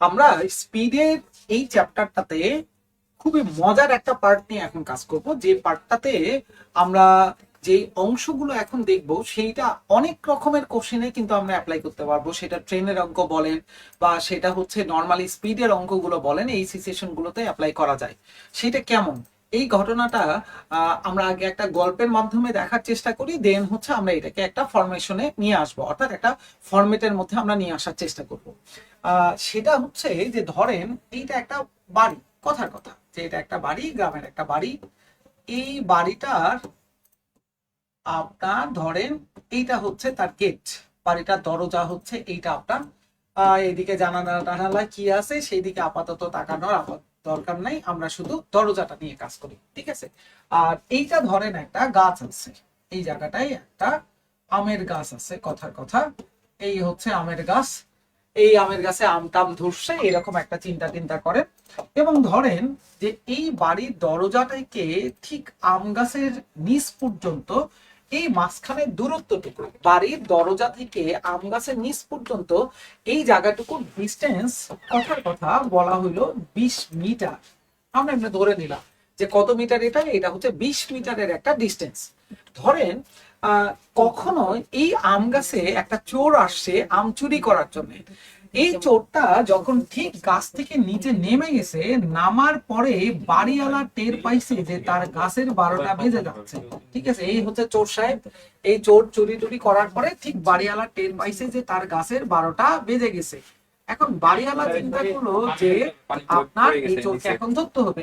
আমরা স্পিডের এই চ্যাপ্টারটাতে খুবই মজার একটা পার্ট নিয়ে এখন কাজ করব। যে পার্টটাতে আমরা যে অংশগুলো এখন দেখব, সেইটা অনেক রকমের কোশ্চেনে কিন্তু আমরা অ্যাপ্লাই করতে পারব। সেটা ট্রেনের অঙ্ক বলেন বা সেটা হচ্ছে নর্মালি স্পিডের অঙ্কগুলো বলেন, এই সিচুয়েশনগুলোতে অ্যাপ্লাই করা যায়। সেটা কেমন? এই ঘটনাটা আমরা আগে একটা গল্পের মাধ্যমে দেখার চেষ্টা করি দেন হচ্ছে আমরা এটাকে একটা ফরমেশনে নিয়ে আসব অর্থাৎ একটা ফরম্যাটের মধ্যে আমরা নিয়ে আসার চেষ্টা করব। সেটা হচ্ছে যে ধরেন এইটা একটা বাড়ি কথার কথা যে এটা একটা বাড়ি গ্রামের একটা বাড়ি এই বাড়িটার আপনার ধরেন এইটা হচ্ছে তার গেট বাড়িটার দরজা হচ্ছে এইটা আপনার আহ, এইদিকে জানালা টানালা কি আছে সেই দিকে আপাতত তাকানোর আপাতত দরকার নাই, আমরা শুধু দরজাটা নিয়ে কাজ করি, ঠিক আছে? আর এইটা ধরেন একটা গাছ আছে, এই জায়গাটায় একটা আমের গাছ আছে, কথার কথা। এই হচ্ছে আমের গাছ, এই আমের গাছে আম টাম ধরছে, এরকম একটা চিন্তা চিন্তা করেন। এবং ধরেন যে এই বাড়ির দরজাটাকে ঠিক আম গাছের নিচ পর্যন্ত এই মাঝখানের দূরত্বটুকু বাড়ির দরজা থেকে আম গাছের নিচ পর্যন্ত এই জায়গাটুকু ডিস্টেন্স কথার কথা বলা হইল বিশ মিটার। আমরা এমনি ধরে নিলাম যে কত মিটার এটা? এটা হচ্ছে বিশ মিটারের একটা ডিস্টেন্স ধরেন কখনো এই আম গাছে একটা চোর আসছে আম চুরি করার জন্য। এই চোরটা যখন ঠিক গাছ থেকে নিচে নেমে গেছে নামার পরে বাড়িওয়ালা টের পাইছে যে তার গাছের বারোটা বেজে যাচ্ছে। ঠিক আছে এই হচ্ছে চোর সাহেব। এই চোর চুরি টুরি করার পরে ঠিক বাড়িওয়ালা টের পাইছে যে তার গাছের বারোটা বেজে গেছে। এখন বাড়িওয়ালা চিন্তা করল যে আপনার এই চোরকে এখন ধরতে হবে।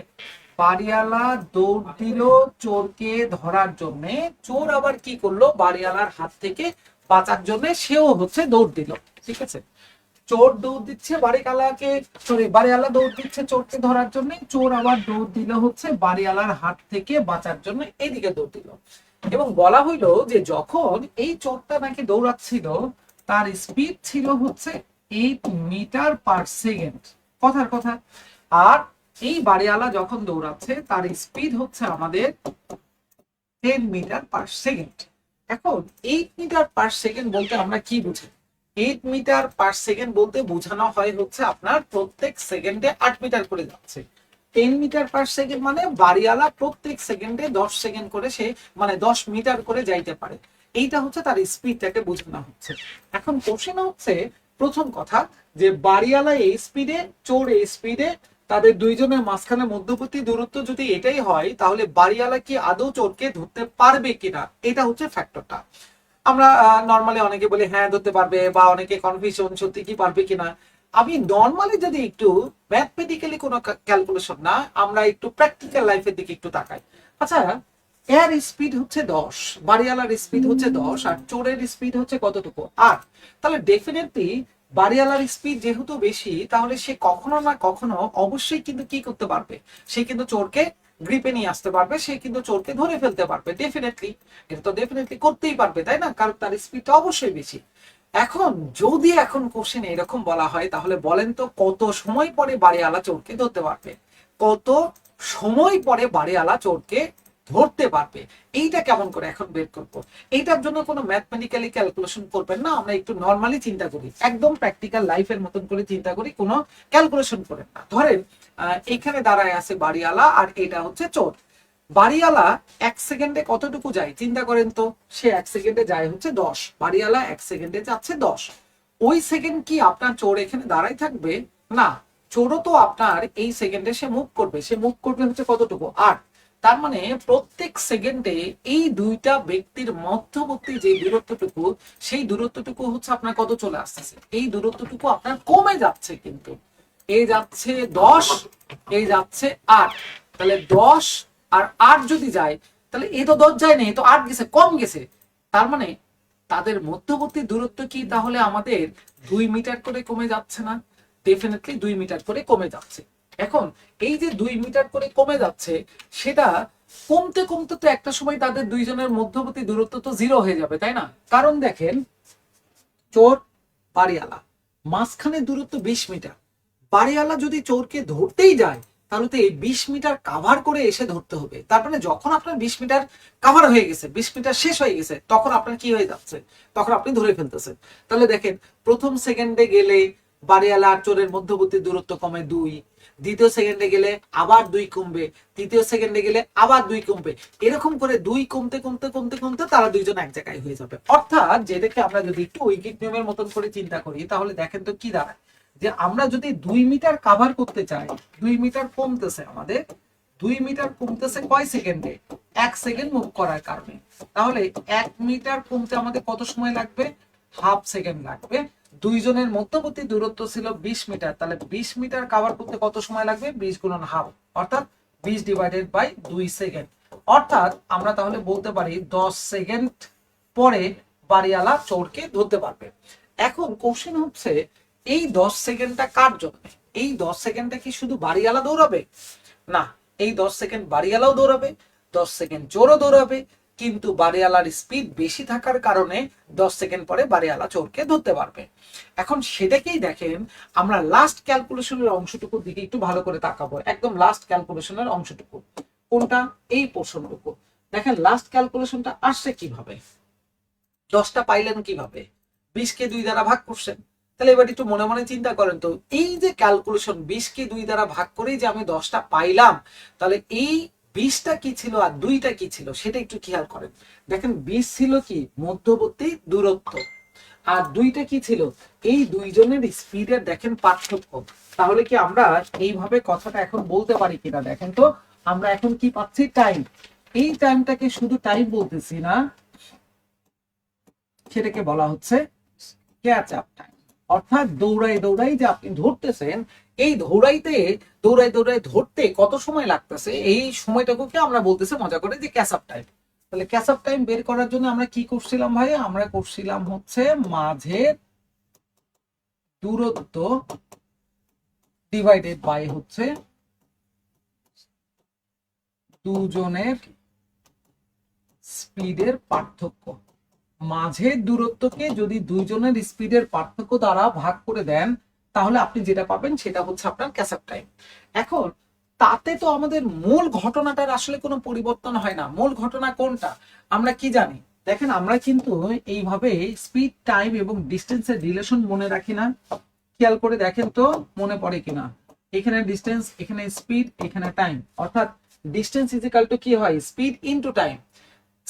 বাড়িওয়ালা দৌড় দিল চোরকে ধরার জন্য। চোর আবার কি করল? বাড়িওয়ালার হাত থেকে বাঁচার জন্য সেও হচ্ছে দৌড় দিল। ঠিক আছে? চোর দৌড় দিচ্ছে, বাড়িওয়ালাকে সরি বাড়িওয়ালা দৌড় দিচ্ছে চোরকে ধরার জন্য চোর আবার দৌড় দিল হচ্ছে বাড়িওয়ালার হাত থেকে বাঁচার জন্য এদিকে দৌড় দিল। এবং বলা হইল যে যখন এই চোরটা নাকি দৌড়াচ্ছিল, তার স্পিড ছিল হচ্ছে এইট মিটার পার সেকেন্ড কথার কথা। আর এই বাড়িওয়ালা যখন দৌড়াচ্ছে, তার স্পিড হচ্ছে আমাদের টেন মিটার পার সেকেন্ড এখন এইট মিটার পার সেকেন্ড বলতে আমরা কি বুঝি? এইট মিটার পার সেকেন্ড বলতে বোঝানো হয় হচ্ছে আপনার প্রত্যেক সেকেন্ডে আট মিটার করে যাচ্ছে। টেন মিটার পার সেকেন্ড মানে বাড়িওয়ালা প্রত্যেক সেকেন্ডে দশ সেকেন্ড করে সে মানে দশ মিটার করে যাইতে পারে। এইটা হচ্ছে তার স্পিডটাকে বোঝানো হচ্ছে। এখন কোশ্চেন হচ্ছে, প্রথম কথা, যে বাড়িওয়ালা এই স্পিডে চোর এই স্পিডে তাদের দুইজনের মাঝখানে মধ্যবর্তী দূরত্ব যদি এটাই হয়, তাহলে বাড়িওয়ালা কি আদৌ চোরকে ধরতে পারবে কিনা? এটা হচ্ছে ফ্যাক্টরটা আমরা নর্মালি অনেকে বলি হ্যাঁ ধরতে পারবে বা অনেকে কনফিউশন সত্যি কি পারবে কিনা আমি নর্মালি যদি একটু ম্যাথমেটিক্যালি কোনো ক্যালকুলেশন না, আমরা একটু প্র্যাকটিক্যাল লাইফের দিকে একটু তাকাই। আচ্ছা এর স্পিড হচ্ছে দশ, বাড়িওয়ালার স্পিড হচ্ছে দশ, আর চোরের স্পিড হচ্ছে কতটুকু? আট। তাহলে ডেফিনেটলি বাড়িওয়ালার স্পিড যেহেতু বেশি, তাহলে সে কখনো না কখনো অবশ্যই কিন্তু কি করতে পারবে? সে কিন্তু চোরকে গ্রিপে নিয়ে আসতে পারবে, সে কিন্তু চোরকে ধরে ফেলতে পারবে ডেফিনেটলি এটা তো ডেফিনেটলি করতেই পারবে, তাই না? কারণ তার স্পিডটা অবশ্যই বেশি। এখন, যদি এখন কোশ্চেন এরকম বলা হয়, তাহলে বলেন তো কত সময় পরে বাড়িওয়ালা চোরকে ধরতে পারবে? কত সময় পরে বাড়িওয়ালা চোরকে ধরতে পারবে। এইটা কেমন করে এখন বের করব? এইটার জন্য কোনো ম্যাথমেটিক্যালি ক্যালকুলেশন করবেন না, আমরা একটু নর্মালি চিন্তা করি। একদম প্র্যাকটিক্যাল লাইফের মতন করে চিন্তা করি, কোনো ক্যালকুলেশন করেন না। ধরেন এখানে দাঁড়ায় আছে বাড়িওয়ালা আর এটা হচ্ছে চোর। বাড়িওয়ালা এক সেকেন্ডে কতটুকু যায়? চিন্তা করেন তো, সে এক সেকেন্ডে যায় হচ্ছে দশ, বাড়িওয়ালা এক সেকেন্ডে যাচ্ছে দশ। ওই সেকেন্ড কি আপনার চোর এখানে দাঁড়াই থাকবে? না, চোরও তো আপনার এই সেকেন্ডে সে মুভ করবে। সে মুভ করবে হচ্ছে কতটুকু? আট। তার মানে প্রত্যেক সেকেন্ডে এই দুইটা ব্যক্তির মধ্যবর্তী যে দূরত্বটুকু, সেই দূরত্বটুকু হচ্ছে আপনার কত চলে আসতেছে? এই দূরত্বটুকু আপনার কমে যাচ্ছে কিন্তু। এই যাচ্ছে দশ এই যাচ্ছে আট। তাহলে দশ আর আট যদি যায়, তাহলে এ তো দশ যায় না এ তো আট গেছে, কম গেছে। তার মানে তাদের মধ্যবর্তী দূরত্ব কি তাহলে আমাদের দুই মিটার করে কমে যাচ্ছে না? ডেফিনেটলি দুই মিটার করে কমে যাচ্ছে। এখন এই যে দুই মিটার করে কমে যাচ্ছে, সেটা কমতে কমতে তো একটা সময় তাদের দুইজনের মধ্যবর্তী দূরত্ব তো জিরো হয়ে যাবে, তাই না? কারণ দেখেন, চোর, বাড়িওয়ালা। মাঝখানে দূরত্ব বিশ মিটার। বাড়িওয়ালা যদি চোরকে ধরতেই যায়, তাহলে তো এই বিশ মিটার কাভার করে এসে ধরতে হবে। তার মানে যখন আপনার বিশ মিটার কাভার হয়ে গেছে, বিশ মিটার শেষ হয়ে গেছে, তখন আপনার কি হয়ে যাচ্ছে? তখন আপনি ধরে ফেলতেছেন। তাহলে দেখেন, প্রথম সেকেন্ডে গেলে বাড়িওয়ালা আর চোরের মধ্যবর্তী দূরত্ব কমে দুই দ্বিতীয় সেকেন্ডে গেলে আবার দুই কমবে, তৃতীয় সেকেন্ডে গেলে আবার দুই কমবে। এরকম করে দুই কমতে কমতে কমতে কমতে তারা দুইজন এক জায়গায় হয়ে যাবে। অর্থাৎ যেটাকে আমরা যদি একটু উইকিট নিয়মের মতন করে চিন্তা করি, তাহলে দেখেন তো কি দাঁড়ায়। যে আমরা যদি দুই মিটার কাভার করতে চাই, দুই মিটার কমতেছে আমাদের, দুই মিটার কমতেছে কয় সেকেন্ডে? এক সেকেন্ড মুভ করার কারণে। তাহলে এক মিটার কমতে আমাদের কত সময় লাগবে? হাফ সেকেন্ড লাগবে। দুইজনের মধ্যবর্তী দূরত্ব ছিল বিশ মিটার। তাহলে বিশ মিটার কাভার করতে কত সময় লাগবে? বিশ গুণন হাফ। অর্থাৎ বিশ ডিভাইডেড বাই দুই সেকেন্ড অর্থাৎ আমরা তাহলে বলতে পারি দশ সেকেন্ড পরে বাড়িওয়ালা চোরকে ধরতে পারবে। এখন কোশ্চেন হচ্ছে, এই দশ সেকেন্ডটা কার জন্য? এই দশ সেকেন্ডটা কি শুধু বাড়িওয়ালা দৌড়াবে? না, এই দশ সেকেন্ড বাড়িওয়ালাও দৌড়াবে, দশ সেকেন্ড চোরও দৌড়াবে কিন্তু বাড়িওয়ালার স্পিড বেশি থাকার কারণে দশ সেকেন্ড পরে বাড়িওয়ালা চোরকে ধরতে পারবে। এখন সেটাকেই দেখেন, আমরা লাস্ট ক্যালকুলেশনের অংশটুকুর দিকে একটু ভালো করে তাকাবো। একদম লাস্ট ক্যালকুলেশনের অংশটুকু। কোনটা? এই পোর্শনটুকু দেখেন লাস্ট ক্যালকুলেশনটা আসছে কীভাবে? দশটা পাইলেন কীভাবে? বিশকে দুই দ্বারা ভাগ করছেন। তাহলে এবার একটু মনে মনে চিন্তা করেন তো, এই যে ক্যালকুলেশন বিশকে দুই দ্বারা ভাগ করেই যে আমি দশটা পাইলাম, তাহলে এই বিশটা কি ছিল আর দুইটা কি ছিল সেটা একটু খেয়াল করেন। দেখেন, বিশ ছিল কি? মধ্যবর্তী দূরত্ব। আর দুইটা কি ছিল? এই দুইজনের স্পিডের দেখেন পার্থক্য। তাহলে কি আমরা এইভাবে কথাটা এখন বলতে পারি কিনা? দেখেন তো, আমরা এখন কি পাচ্ছি? টাইম এই টাইমটাকে শুধু টাইম বলতেছি না, সেটাকে বলা হচ্ছে ক্যাচ আপ টাইম অর্থাৎ দৌড়াই দৌড়াই যে আপনি ধরতেছেন, এই দৌড়াইতে দৌড়াই দৌড়াই ধরতে কত সময় লাগতেছে? এই সময়টাকে আমরা বলতেছি মজা করে যে ক্যাচ আপ টাইম তাহলে ক্যাচ আপ টাইম বের করার জন্য আমরা কি করছিলাম ভাই? আমরা করছিলাম হচ্ছে মাঝের দূরত্ব ডিভাইডেড বাই হচ্ছে দুজনের স্পিডের পার্থক্য। মাঝের দূরত্বকে যদি দুইজনের স্পিডের পার্থক্য দ্বারা ভাগ করে দেন, তাহলে আপনি যেটা পাবেন সেটা হচ্ছে আপনার ক্যাসআপ টাইম এখন, তাতে তো আমাদের মূল ঘটনাটার আসলে কোনো পরিবর্তন হয় না। মূল ঘটনা কোনটা? আমরা কি জানি? দেখেন, আমরা কিন্তু এইভাবে স্পিড টাইম এবং ডিস্টেন্সের রিলেশন মনে রাখি না। খেয়াল করে দেখেন তো, মনে পড়ে কিনা? এখানে ডিস্টেন্স এখানে স্পিড এখানে টাইম অর্থাৎ ডিস্টেন্স ইজিক্যাল টু কি হয়? Speed into time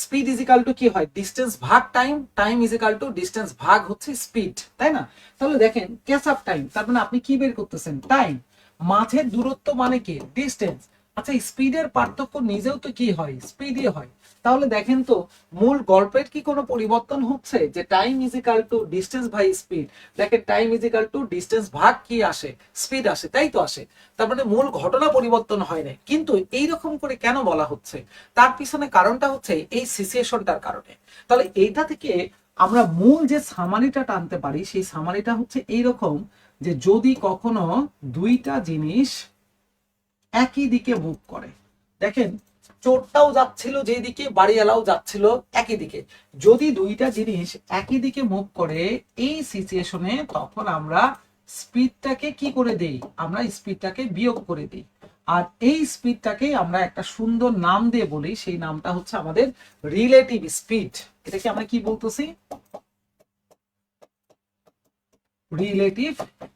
speed is equal to কি হয়? ডিস্টেন্স ভাগ time time is equal to distance ভাগ হচ্ছে স্পিড তাই না? তাহলে দেখেন ক্যাচ আপ টাইম তার মানে আপনি কি বের করতেছেন? টাইম মাঝের দূরত্ব মানে কি? ডিস্টেন্স আচ্ছা স্পিডের পার্থক্য নিজেও তো কি হয়? স্পিডই হয়। তাহলে দেখেন তো, মূল গল্পের কি কোনো পরিবর্তন হচ্ছে? যে time is equal to distance by speed দেখেন time is is equal to distance ভাগ কি আসে? স্পিড আসে, তাই তো আসে। তার মানে মূল ঘটনা পরিবর্তন হয় না কিন্তু এই রকম করে কেন বলা হচ্ছে? তার পিছনে কারণটা হচ্ছে এই সিচুয়েশনটার কারণে। তাহলে এইটা থেকে আমরা মূল যে সামারিটা টানতে পারি, সেই সামারিটা হচ্ছে এইরকম যে যদি কখনো দুইটা জিনিস একই দিকে মুভ করে। দেখেন, চোরটাও যাচ্ছিল যেদিকে বাড়িওয়ালাও যাচ্ছিল একই দিকে। যদি দুইটা জিনিস একই দিকে মুভ করে, এই সিচুয়েশনে তখন আমরা স্পিডটাকে কি করে দেই? আমরা স্পিডটাকে বিয়োগ করে দিই। আর এই স্পিডটাকে আমরা একটা সুন্দর নাম দিয়ে বলি, সেই নামটা হচ্ছে আমাদের রিলেটিভ স্পিড এটাকে আমরা কি বলতেছি? রিলেটিভ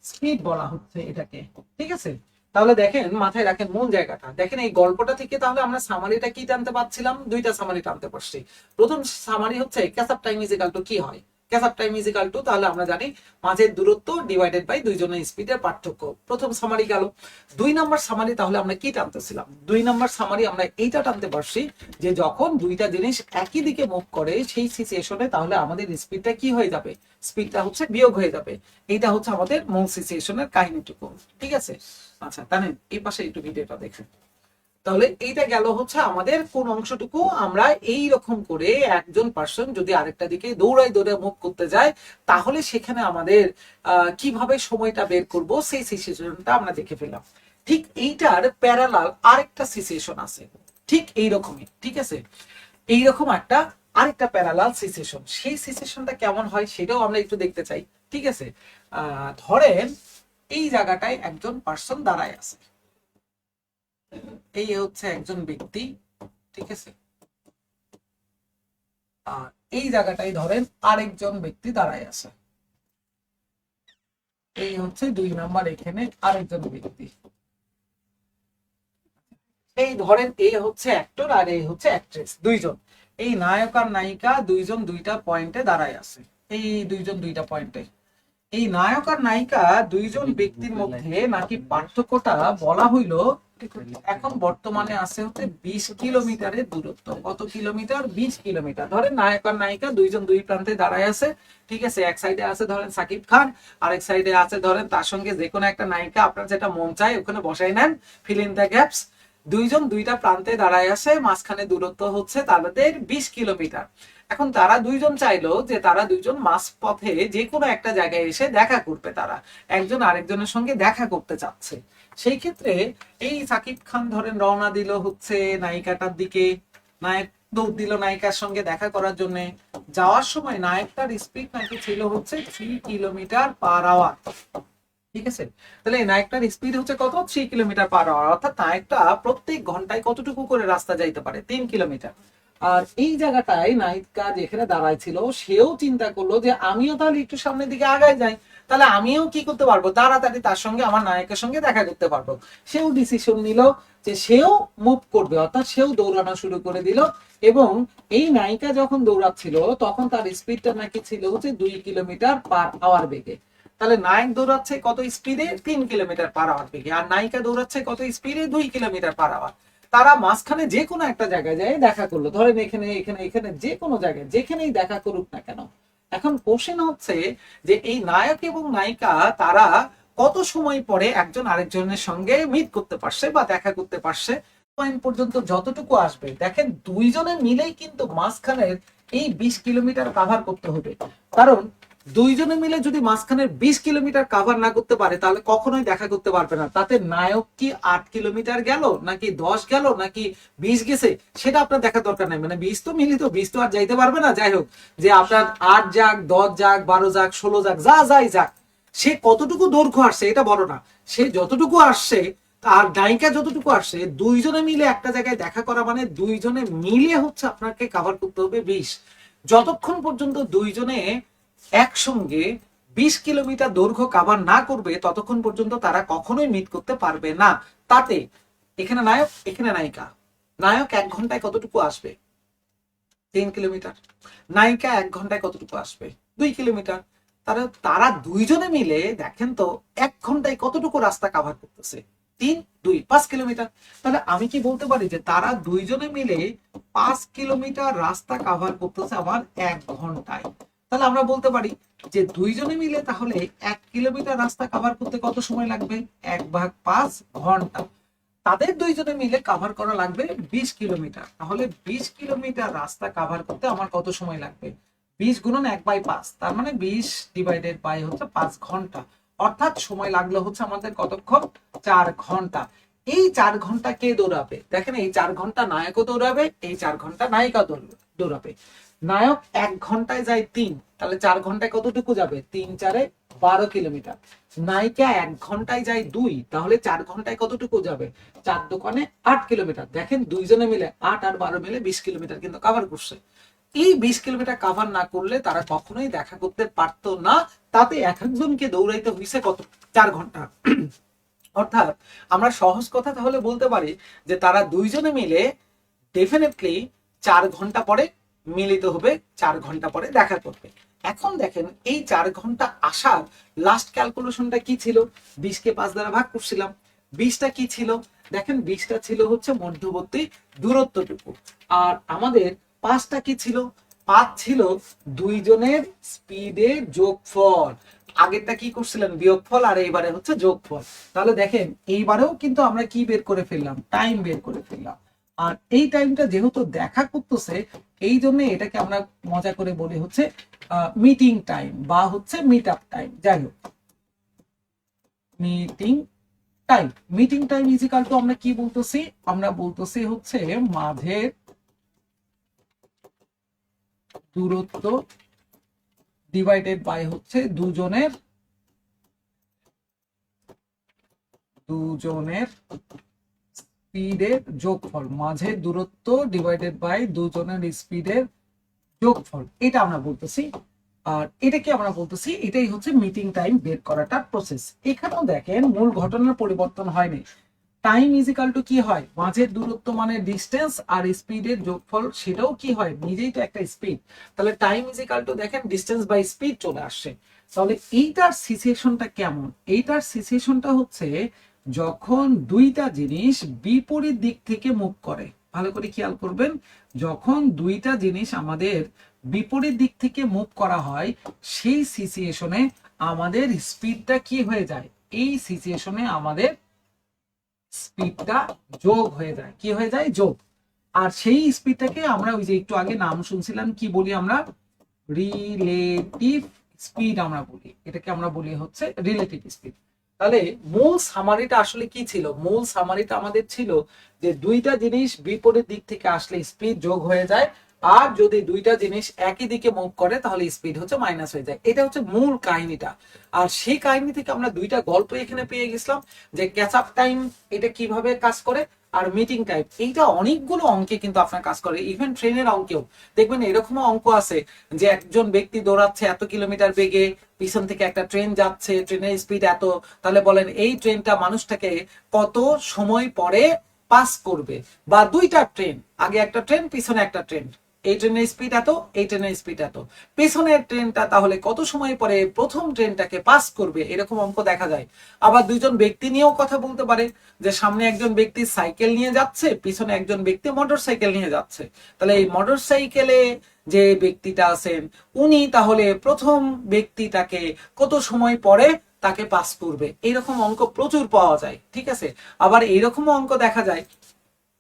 স্পিড বলা হচ্ছে এটাকে। ঠিক আছে? তাহলে দেখেন, মাথায় রাখেন মূল জায়গাটা। দেখেন এই গল্পটা থেকে তাহলে আমরা সামারিটা কি টানতে পারছিলাম? দুইটা সামারি টানতে পারছি। প্রথম সামারি হচ্ছে ক্যাসআপ টাইম ইজ টু কি হয়? Catch up time is equal to তাহলে আমরা জানি মাঝের দূরত্ব ডিভাইডেড বাই দুইজনের স্পিডের পার্থক্য। প্রথম সামারি গেল। দুই নাম্বার সামারি তাহলে আমরা কি টানতেছিলাম? দুই নাম্বার সামারি আমরা এইটা টানতে পারছি যে যখন দুইটা জিনিস একই দিকে মুভ করে সেই সিচুয়েশনে তাহলে আমাদের স্পিডটা কি হয়ে যাবে? স্পিডটা হচ্ছে বিয়োগ হয়ে যাবে। এইটা হচ্ছে আমাদের মূল সিচুয়েশনের কাহিনীটুকু। ঠিক আছে? আচ্ছা তাহলে এই পাশে একটু ভিডিওটা দেখেন। তাহলে এইটা গেল হচ্ছে আমাদের কোন অংশটুকু। আমরা এই রকম করে একজন পার্সন যদি আরেকটা দিকে দৌড়াই দৌড়ে মুভ করতে যায়, তাহলে সেখানে আমাদের কীভাবে সময়টা বের করব সেই সিচুয়েশনটা আমরা দেখে ফেললাম। ঠিক এইটার প্যারালাল আরেকটা সিচুয়েশন আছে। ঠিক এই রকমই ঠিক আছে? এইরকম একটা আরেকটা প্যারালাল সিচুয়েশন সেই সিচুয়েশনটা কেমন হয় সেটাও আমরা একটু দেখতে চাই। ঠিক আছে? ধরেন এই জায়গাটায় একজন পার্সন দাঁড়ায় আছে। এই হচ্ছে একজন ব্যক্তি, ঠিক আছে? আর এই জায়গাটায় ধরেন আরেকজন ব্যক্তি দাঁড়ায় আছে। এই হচ্ছে দুই নাম্বার এখানে আরেকজন ব্যক্তি। এই ধরেন এ হচ্ছে অ্যাক্টর আর এই হচ্ছে অ্যাক্ট্রেস দুইজন। এই নায়ক আর নায়িকা দুইজন দুইটা পয়েন্টে দাঁড়ায় আছে। এই দুইজন দুইটা পয়েন্টে এই নায়ক আর নায়িকা দুইজন ব্যক্তির মধ্যে নাকি পার্থক্যটা বলা হইল এখন বর্তমানে আছে হচ্ছে বিশ কিলোমিটারের দূরত্ব। কত কিলোমিটার? বিশ কিলোমিটার। ধরেন নায়ক আর নায়িকা দুইজন দুই প্রান্তে দাঁড়ায় আছে, ঠিক আছে? এক সাইডে আছে ধরেন সাকিব খান, আরেক সাইডে আছে ধরেন তার সঙ্গে যে কোনো একটা নায়িকা। আপনার যেটা মন চায় ওখানে বসাই নেন ফিল ইন দ্য গ্যাপস দুইজন দুইটা প্রান্তে দাঁড়ায় আছে, মাঝখানে দূরত্ব হচ্ছে তাদের বিশ কিলোমিটার। এখন তারা দুইজন চাইলো যে তারা দুইজন মাঝ পথে যে কোনো একটা জায়গায় এসে দেখা করবে তারা। একজন আরেকজনের সঙ্গে দেখা করতে চাচ্ছে। সেই ক্ষেত্রে এই সাকিব খান ধরেন রওনা দিল হচ্ছে নায়িকাটার দিকে, নায়ক দৌড় দিল নায়িকার সঙ্গে দেখা করার জন্য। যাওয়ার সময় নায়কটার স্পিড নাকি ছিল হচ্ছে থ্রি কিলোমিটার পার আওয়ার ঠিক আছে? তাহলে নায়কটার স্পিড হচ্ছে কত? থ্রি কিলোমিটার পার আওয়ার অর্থাৎ নায়কটা প্রত্যেক ঘন্টায় কতটুকু করে রাস্তা যাইতে পারে? তিন কিলোমিটার আর এই জায়গাটায় নায়িকা যেখানে দাঁড়ায় ছিল, সেও চিন্তা করল যে আমিও তাহলে একটু সামনের দিকে আগায় যাই। তাহলে আমিও কি করতে পারব? তাড়াতাড়ি তার সঙ্গে, আমার নায়কের সঙ্গে দেখা করতে পারব। সেও ডিসিশন নিল যে সেও মুভ করবে, অর্থাৎ সেও দৌড়ানো শুরু করে দিল। এবং এই নায়িকা যখন দৌড়াচ্ছিল, তখন তার স্পিডটা নাকি ছিল হচ্ছে দুই কিলোমিটার পার আওয়ার বেগে। তাহলে নায়ক দৌড়াচ্ছে কত স্পিডে তিন কিলোমিটার পার আওয়ার বেগে। আর নায়িকা দৌড়াচ্ছে কত স্পিডে দুই কিলোমিটার পার আওয়ার তারা মাঝখানে যে কোনো একটা জায়গায় যায় দেখা করল। ধরেন এখানে এখানে এখানে যে কোনো জায়গায়, যেখানেই দেখা করুক না কেন। এখন কোশ্চেন হচ্ছে যে এই নায়ক এবং নায়িকা তারা কত সময় পরে একজন আরেকজনের সঙ্গে মিট করতে পারছে বা দেখা করতে পারছে? পয়েন্ট পর্যন্ত যতটুকু আসবে, দেখেন দুইজনে মিলেই কিন্তু মাঝখানের এই বিশ কিলোমিটার কাভার করতে হবে। কারণ দুইজনে মিলে যদি মাঝখানের বিশ কিলোমিটার কাভার না করতে পারে, তাহলে কখনোই দেখা করতে পারবে না। তাতে নায়ক কি আট কিলোমিটার গেল, নাকি দশ গেল, নাকি বিশ গেছে, সেটা আপনার দেখার দরকার নাই। মানে বিশ তো মিলিত, বিশ তো আর যাইতে পারবে না। যাই হোক, যে আপনার আট যাক, দশ যাক, বারো যাক, ষোলো যাক, যা যাই যাক, সে কতটুকু দৈর্ঘ্য আসছে, এটা বড় না। সে যতটুকু আসছে আর নায়িকা যতটুকু আসছে, দুইজনে মিলে একটা জায়গায় দেখা করা মানে দুইজনে মিলে হচ্ছে আপনাকে কাভার করতে হবে বিশ। যতক্ষণ পর্যন্ত দুইজনে একসঙ্গে বিশ কিলোমিটার দৈর্ঘ্য কাভার না করবে, ততক্ষণ পর্যন্ত তারা কখনোই মিট করতে পারবে না। তাতে, এখানে নায়ক, এখানে নায়িকা। নায়ক এক ঘন্টায় কতটুকু আসবে? তিন কিলোমিটার। নায়িকা এক ঘন্টায় কতটুকু আসবে? দুই কিলোমিটার। তারা তারা দুইজনে মিলে, দেখেন তো, এক ঘন্টায় কতটুকু রাস্তা কাভার করতেছে? তিন, দুই, পাঁচ কিলোমিটার। তাহলে আমি কি বলতে পারি যে, তারা দুইজনে মিলে পাঁচ কিলোমিটার রাস্তা কাভার করতেছে আমার এক ঘন্টায়? তাহলে আমরা বলতে পারি যে দুইজনে মিলে তাহলে এক কিলোমিটার রাস্তা কাভার করতে কত সময় লাগবে? এক ভাগ পাঁচ ঘণ্টা। তাদের দুইজনে মিলে কাভার করা লাগবে বিশ কিলোমিটার। তাহলে বিশ কিলোমিটার রাস্তা কাভার করতে আমার কত সময় লাগবে? বিশ গুণন এক বাই পাঁচ, তার মানে বিশ ডিভাইডেড বাই হচ্ছে পাঁচ ঘণ্টা। অর্থাৎ সময় লাগল হচ্ছে আমাদের কতক্ষণ? চার ঘণ্টা। এই চার ঘণ্টা কে দৌড়াবে? দেখেন এই চার ঘণ্টা নায়কও দৌড়াবে, এই চার ঘণ্টা নায়িকা দৌড়- দৌড়াবে। নায়ক এক ঘন্টায় যায় তিন, তাহলে চার ঘন্টায় কতটুকু যাবে? তিন, চারে বারো কিলোমিটার। নায়িকা এক ঘন্টায় যায় দুই, তাহলে চার ঘন্টায় কতটুকু যাবে? চার দোকানে আট কিলোমিটার। দেখেন দুইজনে মিলে আট আর বারো মিলে বিশ কিলোমিটার কিন্তু কাভার করছে। এই বিশ কিলোমিটার কাভার না করলে তারা কখনোই দেখা করতে পারতো না। তাতে এক একজনকে দৌড়াইতে হয়েছে কত? চার ঘণ্টা। অর্থাৎ আমরা সহজ কথা তাহলে বলতে পারি যে তারা দুইজনে মিলে ডেফিনেটলি চার ঘণ্টা পরে মিলিত হবে, চার ঘণ্টা পরে দেখা করবে। এখন দেখেন, এই চার ঘণ্টা আসার লাস্ট ক্যালকুলেশনটা কি ছিল? বিশকে পাঁচ দ্বারা ভাগ করছিলাম। বিশটা কি ছিল? দেখেন, বিশটা ছিল হচ্ছে মধ্যবর্তী দূরত্বটুকু। আর আমাদের পাঁচটা কি ছিল? পাঁচ ছিল দুইজনের স্পিডে যোগফল। আগেরটা কি করছিলেন? বিয়োগফল আর এইবারে হচ্ছে যোগফল। তাহলে দেখেন, এইবারেও কিন্তু আমরা কি বের করে ফেললাম? টাইম বের করে ফেললাম। আর এই টাইমটা যেহেতু দেখা করতেছে, এই জন্য এটাকে আমরা মজা করে বলি হচ্ছে মিটিং টাইম বা হচ্ছে মিট আপ টাইম যাই হোক। Meeting time meeting time is equal to আমরা কি বলতেছি? আমরা বলতেছি হচ্ছে মাঝের দূরত্ব ডিভাইডেড বাই হচ্ছে দুজনের দুজনের স্পিডের যোগফল, মাঝের দূরত্ব ডিভাইডেড বাই দুজনের স্পিডের যোগফল। এটা আমরা বলতেছি। আর আমরা বলতেছি, এটাই হচ্ছে মিটিং টাইম বের করাটা প্রসেস এখানেও দেখেন, মূল ঘটনার পরিবর্তন হয়নি টাইম ইজিক্যাল টু কি হয়? মাঝের দূরত্ব মানে ডিস্টেন্স আর স্পিডের যোগফল, সেটাও কি হয়? নিজেই তো একটা স্পিড তাহলে টাইম ইজিক্যাল টু দেখেন ডিস্টেন্স বাই স্পিড চলে আসছে। তাহলে এইটার সিচুয়েশনটা কেমন? এইটার সিচুয়েশনটা হচ্ছে যখন দুইটা জিনিস বিপরীত দিক থেকে মুভ করে, ভালো করে খেয়াল করবেন, যখন দুইটা জিনিস আমাদের বিপরীত দিক থেকে মুভ করা হয়, সেই সিচুয়েশনে আমাদের স্পিডটা কি হয়ে যায়? এই সিচুয়েশনে আমাদের স্পিডটা যোগ হয়ে যায়। কি হয়ে যায়? যোগ। আর সেই স্পিডটাকে আমরা ওই যে একটু আগে নাম শুনছিলাম, কি বলি আমরা? রিলেটিভ স্পিড আমরা বলি। এটাকে আমরা বলি হচ্ছে রিলেটিভ স্পিড তাহলে মূল সামারিটা আসলে কি ছিল? মূল সামারিটা আমাদের ছিল যে দুইটা জিনিস বিপরীত দিক থেকে আসলে স্পিড যোগ হয়ে যায়। আর যদি দুইটা জিনিস একই দিকে মুভ করে, তাহলে স্পিড হচ্ছে মাইনাস হয়ে যায়। এটা হচ্ছে মূল কাহিনীটা। আর সেই কাহিনী থেকে আমরা দুইটা গল্প এখানে পেয়ে গেছিলাম, যে ক্যাচ আপ টাইম এটা কীভাবে কাজ করে আর মিটিং টাইম এইটা অনেকগুলো অঙ্কে কিন্তু আপনার কাজ করে। ইভেন ট্রেনের অঙ্কেও। দেখবেন এরকমও অঙ্ক আছে, যে একজন ব্যক্তি দৌড়াচ্ছে এত কিলোমিটার বেগে, পিছন থেকে একটা ট্রেন যাচ্ছে ট্রেনের স্পিড এত। তাহলে বলেন, এই ট্রেনটা মানুষটাকে কত সময় পরে পাস করবে? বা দুইটা ট্রেন আগে একটা ট্রেন পিছনে একটা ট্রেন এই ট্রেনের স্পিড এত, এই ট্রেনের স্পিড এত। পেছনের ট্রেনটা তাহলে কত সময় পরে প্রথম ট্রেনটাকে পাস করবে, এরকম অঙ্ক দেখা যায়। আবার দুইজন ব্যক্তি নিয়েও কথা বলতে পারে যে সামনে একজন ব্যক্তি সাইকেল নিয়ে যাচ্ছে, পিছনে একজন ব্যক্তি মোটর সাইকেল নিয়ে যাচ্ছে। তাহলে এই মোটর সাইকেলে যে ব্যক্তিটা আছেন, উনি তাহলে প্রথম ব্যক্তিটাকে কত সময় পরে তাকে পাস করবে? এরকম অঙ্ক প্রচুর পাওয়া যায়, ঠিক আছে? আবার এইরকম অঙ্ক দেখা যায়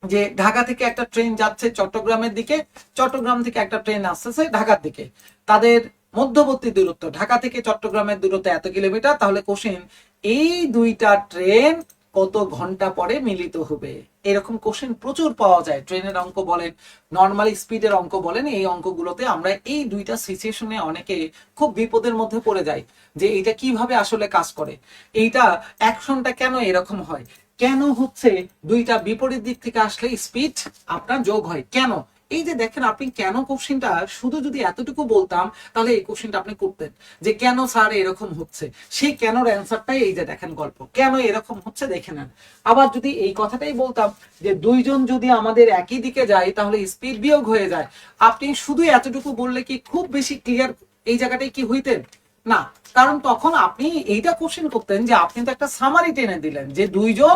যে ঢাকা থেকে একটা ট্রেন যাচ্ছে চট্টগ্রামের দিকে, চট্টগ্রাম থেকে একটা ট্রেন আসতেছে ঢাকার দিকে। তাদের মধ্যবর্তী দূরত্ব, ঢাকা থেকে চট্টগ্রামের দূরত্ব এত কিলোমিটার, তাহলে কোশ্চেন, এই দুইটা ট্রেন কত ঘণ্টা পরে মিলিত হবে? এরকম কোশ্চেন প্রচুর পাওয়া যায়। ট্রেনের অঙ্ক বলেন নর্মাল স্পিডের অঙ্ক বলেন, এই অঙ্কগুলোতে আমরা এই দুইটা সিচুয়েশনে অনেকে খুব বিপদের মধ্যে পড়ে যাই যে এইটা কীভাবে আসলে কাজ করে? এইটা অ্যাকশনটা কেন এরকম হয়? কেন হচ্ছে দুইটা বিপরীত দিক থেকে আসলে স্পিড আপনার যোগ হয়? কেন? এই যে দেখেন আপনি কেন কোশ্চিনটা শুধু যদি এতটুকু বলতাম, তাহলে এই কোশ্চিনটা আপনি করতেন। যে কেন স্যার এরকম হচ্ছে? সেই কেনর অ্যান্সারটাই এই যে দেখেন গল্প। কেন এরকম হচ্ছে দেখে নেন। আবার যদি এই কথাটাই বলতাম যে দুইজন যদি আমাদের একই দিকে যায়, তাহলে স্পিড বিয়োগ হয়ে যায়। আপনি শুধু এতটুকু বললে কি খুব বেশি ক্লিয়ার এই জায়গাটায় কি হইতেন? না, কারণ তখন আপনি এইটা কোশ্চেন করতেন যে আপনি তো একটা সামারি টেনে দিলেন যে দুইজন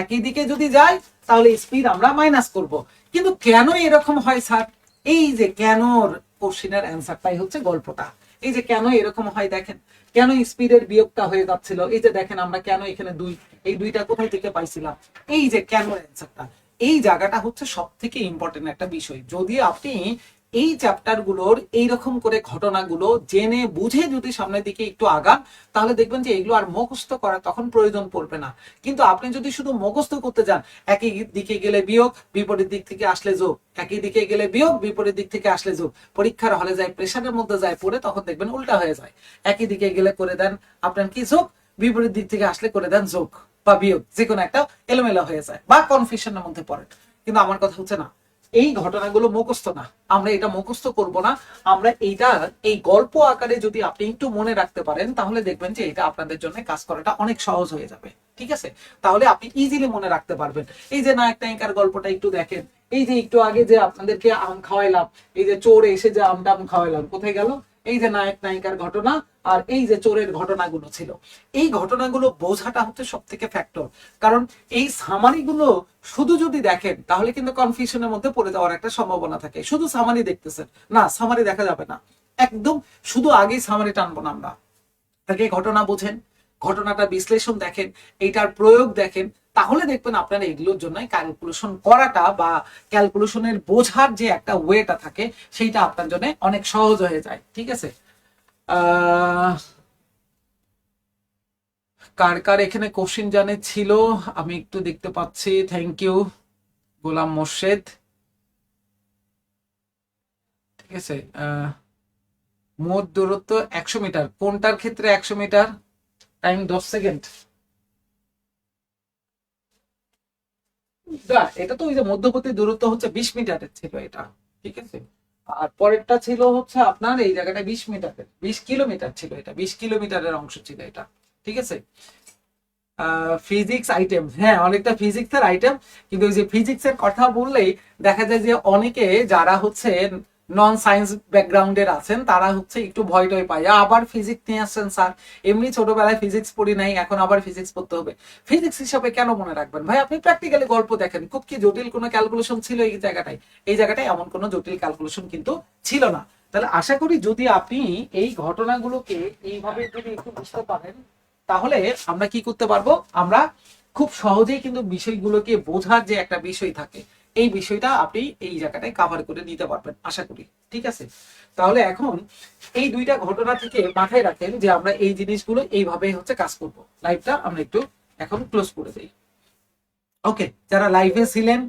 একই দিকে যদি যায়, তাহলে স্পিড আমরা মাইনাস করব। কিন্তু কেন এরকম হয় স্যার এই যে কেনর কোশ্চেনের অ্যান্সারটাই হচ্ছে গল্পটা। এই যে কেন এরকম হয় দেখেন, কেন স্পিডের বিয়োগটা হয়ে যাচ্ছিল? এই যে দেখেন আমরা কেন এখানে দুই, এই দুইটা কোথায় থেকে পাইছিলাম? এই যে কেন অ্যান্সারটা এই জায়গাটা হচ্ছে সব থেকে ইম্পর্টেন্ট একটা বিষয়। যদি আপনি এই চ্যাপ্টারগুলোর এইরকম করে ঘটনাগুলো জেনে বুঝে যদি সামনের দিকে একটু আগান, তাহলে দেখবেন যে এগুলো আর মুখস্থ করা তখন প্রয়োজন পড়বে না। কিন্তু আপনি যদি শুধু মুখস্থ করতে যান, একই দিকে গেলে বিয়োগ, বিপরীত দিক থেকে আসলে যোগ। একই দিকে গেলে বিয়োগ, বিপরীত দিক থেকে আসলে যোগ। পরীক্ষার হলে যায় প্রেশারের মধ্যে যায় পড়ে, তখন দেখবেন উল্টা হয়ে যায়। একই দিকে গেলে করে দেন আপনার কি যোগ, বিপরীত দিক থেকে আসলে করে দেন যোগ বা বিয়োগ। যে কোনো একটা এলোমেলো হয়ে যায় বা কনফিউশনের মধ্যে পড়েন। কিন্তু আমার কথা হচ্ছে না। এই ঘটনাগুলো মুখস্থ না। আমরা এটা মুখস্থ করব না। আমরা এইটা, এই গল্প আকারে যদি আপনি একটু মনে রাখতে পারেন, তাহলে দেখবেন যে এটা আপনাদের জন্য কাজ করাটা অনেক সহজ হয়ে যাবে। ঠিক আছে? তাহলে আপনি ইজিলি মনে রাখতে পারবেন। এই যে নায়ক নায়িকার গল্পটা একটু দেখেন। এই যে একটু আগে যে আপনাদেরকে আম খাওয়াইলাম, এই যে চোর এসে যে আমটা আম খাওয়াইলাম, কোথায় গেল? এই যে নায়ক নায়িকার ঘটনা আর এই যে চোরের ঘটনাগুলো ছিল। এই ঘটনাগুলো বোঝাটা হচ্ছে সব থেকে ফ্যাক্টর কারণ এই সামারি গুলো শুধু যদি দেখেন, তাহলে কিন্তু কনফিউশনের মধ্যে পড়ে যাওয়ার একটা সম্ভাবনা থাকে। শুধু সামারি দেখতেছেন। না সামারি দেখা যাবে না। একদম শুধু আগেই সামারি টানবো না আমরা। তাকে ঘটনা বোঝেন ঘটনাটা বিশ্লেষণ দেখেন, এইটার প্রয়োগ দেখেন তাহলে দেখবেন আপনারা এগুলোর জন্য ক্যালকুলেশন করাটা বা ক্যালকুলেশনের বোঝার যে একটা ওয়েটা থাকে, সেইটা আপনার জন্য অনেক সহজ হয়ে যায়, ঠিক আছে? কার কার এখানে কোশ্চিন জানে ছিল, আমি একটু দেখতে পাচ্ছি থ্যাংক ইউ গোলাম মোর্শেদ। ঠিক আছে মোট দূরত্ব একশো মিটার, কোনটার ক্ষেত্রে একশো মিটার? টাইম দশ সেকেন্ড এটা তো ওই যে মধ্যবর্তী দূরত্ব হচ্ছে বিশ মিটারের ছিল এটা, ঠিক আছে? আর পরেরটা ছিল হচ্ছে আপনার এই জায়গাটা বিশ মিটারের, বিশ কিলোমিটার ছিল এটা, বিশ কিলোমিটারের অংশ ছিল এটা, ঠিক আছে? ফিজিক্স আইটেম হ্যাঁ অনেকটা ফিজিক্সের আইটেম কিন্তু ওই যে ফিজিক্সের কথা বললেই দেখা যায় যে অনেকে যারা হচ্ছে নন সায়েন্স ব্যাকগ্রাউন্ডের আছেন, তারা হচ্ছে একটু ভয় টয় পায়। আবার ফিজিক্স নিয়ে আসছেন, স্যার। এমনি ছোটবেলায় ফিজিক্স পড়ি নাই, এখন আবার ফিজিক্স পড়তে হবে। ফিজিক্স হিসাবে কেন মনে রাখবেন? ভাই, আপনি প্র্যাকটিক্যালি গল্প দেখেন। খুব কি জটিল কোনো ক্যালকুলেশন ছিল এই জায়গাটায়? এই জায়গাটায় এমন কোনো জটিল ক্যালকুলেশন কিন্তু ছিল না। তাহলে আশা করি যদি আপনি এই ঘটনাগুলোকে এইভাবে যদি একটু বুঝতে পারেন, তাহলে আমরা কি করতে পারব? আমরা খুব সহজেই কিন্তু বিষয়গুলোকে বোঝার যে একটা বিষয় থাকে এই বিষয়টা আপনি এই জায়গাটায় কাভার করে নিতে পারবেন, আশা করি। ঠিক আছে? তাহলে এখন এই দুইটা ঘটনা থেকে মাথায় রাখেন যে আমরা এই জিনিসগুলো এইভাবে হচ্ছে কাজ করব। লাইভটা আমরা একটু এখন ক্লোজ করে দিই। ওকে যারা লাইভে ছিলেন